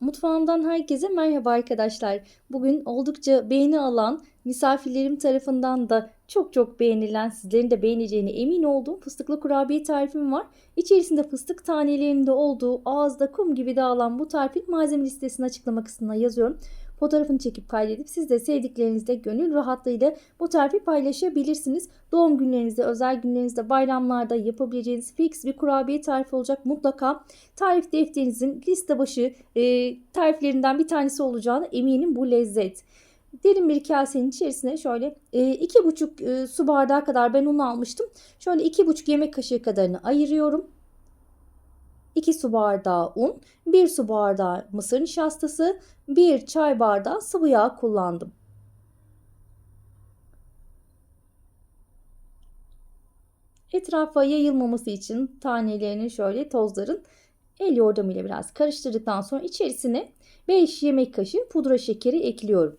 Mutfağımdan herkese merhaba arkadaşlar. Bugün oldukça beğeni alan, misafirlerim tarafından da çok çok beğenilen, sizlerin de beğeneceğine emin olduğum fıstıklı kurabiye tarifim var. İçerisinde fıstık tanelerinin de olduğu, ağızda kum gibi dağılan bu tarifin malzeme listesini açıklama kısmına yazıyorum. Fotoğrafını çekip kaydedip siz de sevdiklerinizle gönül rahatlığıyla bu tarifi paylaşabilirsiniz. Doğum günlerinizde, özel günlerinizde, bayramlarda yapabileceğiniz fix bir kurabiye tarifi olacak. Mutlaka tarif defterinizin liste başı e, tariflerinden bir tanesi olacağına eminim bu lezzet. Derin bir kasenin içerisine şöyle e, iki buçuk e, su bardağı kadar ben unu almıştım. Şöyle iki buçuk yemek kaşığı kadarını ayırıyorum. 2 su bardağı un, 1 su bardağı mısır nişastası, 1 çay bardağı sıvı yağ kullandım. Etrafa yayılmaması için tanelerini şöyle tozların el yordamıyla biraz karıştırdıktan sonra içerisine 5 yemek kaşığı pudra şekeri ekliyorum.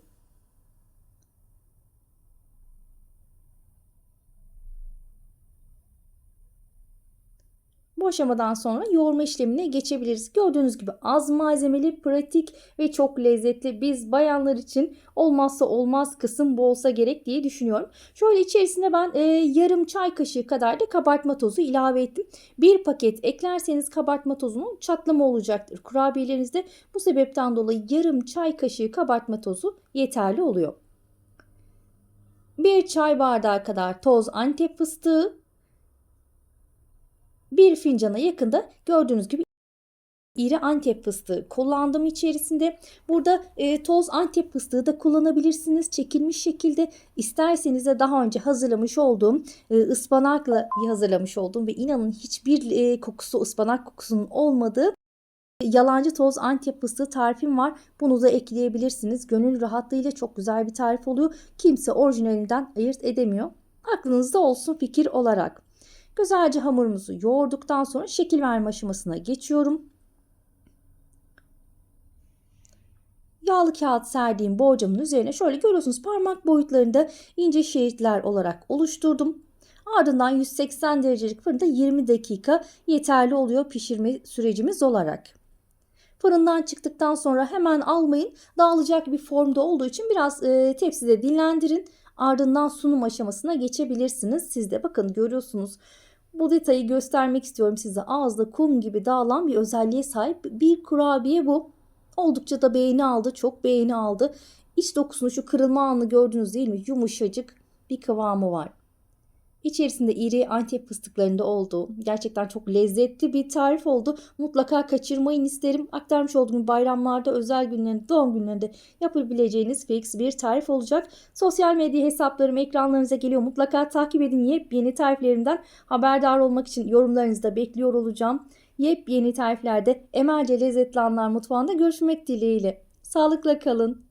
Aşamadan sonra yoğurma işlemine geçebiliriz. Gördüğünüz gibi az malzemeli, pratik ve çok lezzetli. Biz bayanlar için olmazsa olmaz kısım bu olsa gerek diye düşünüyorum. Şöyle içerisine ben e, yarım çay kaşığı kadar da kabartma tozu ilave ettim. Bir paket eklerseniz kabartma tozunun çatlama olacaktır. Kurabiyelerinizde bu sebepten dolayı yarım çay kaşığı kabartma tozu yeterli oluyor. Bir çay bardağı kadar toz antep fıstığı, fincana yakında gördüğünüz gibi iri antep fıstığı kullandım içerisinde. Burada e, toz antep fıstığı da kullanabilirsiniz. Çekilmiş şekilde isterseniz de daha önce hazırlamış olduğum e, ıspanakla hazırlamış olduğum ve inanın hiçbir e, kokusu ıspanak kokusunun olmadığı yalancı toz antep fıstığı tarifim var. Bunu da ekleyebilirsiniz. Gönül rahatlığıyla çok güzel bir tarif oluyor. Kimse orijinalinden ayırt edemiyor. Aklınızda olsun fikir olarak. Güzelce hamurumuzu yoğurduktan sonra şekil verme aşamasına geçiyorum. Yağlı kağıt serdiğim borcamın üzerine şöyle görüyorsunuz parmak boyutlarında ince şeritler olarak oluşturdum. Ardından 180 derecelik fırında 20 dakika yeterli oluyor pişirme sürecimiz olarak. Fırından çıktıktan sonra hemen almayın. Dağılacak bir formda olduğu için biraz e, tepside dinlendirin. Ardından sunum aşamasına geçebilirsiniz. Siz de bakın görüyorsunuz bu detayı göstermek istiyorum size. Ağızda kum gibi dağılan bir özelliğe sahip bir kurabiye bu. Oldukça da beğeni aldı. Çok beğeni aldı. İç dokusunu şu kırılma anını gördünüz değil mi? Yumuşacık bir kıvamı var. İçerisinde iri antep fıstıklarında olduğu gerçekten çok lezzetli bir tarif oldu. Mutlaka kaçırmayın isterim. Aktarmış olduğum bayramlarda, özel günlerinde, doğum günlerinde yapabileceğiniz fix bir tarif olacak. Sosyal medya hesaplarım ekranlarınıza geliyor. Mutlaka takip edin. Yepyeni tariflerimden haberdar olmak için yorumlarınızı da bekliyor olacağım. Yepyeni tariflerde Emelce Lezzetli Anlar Mutfağı'nda görüşmek dileğiyle. Sağlıkla kalın.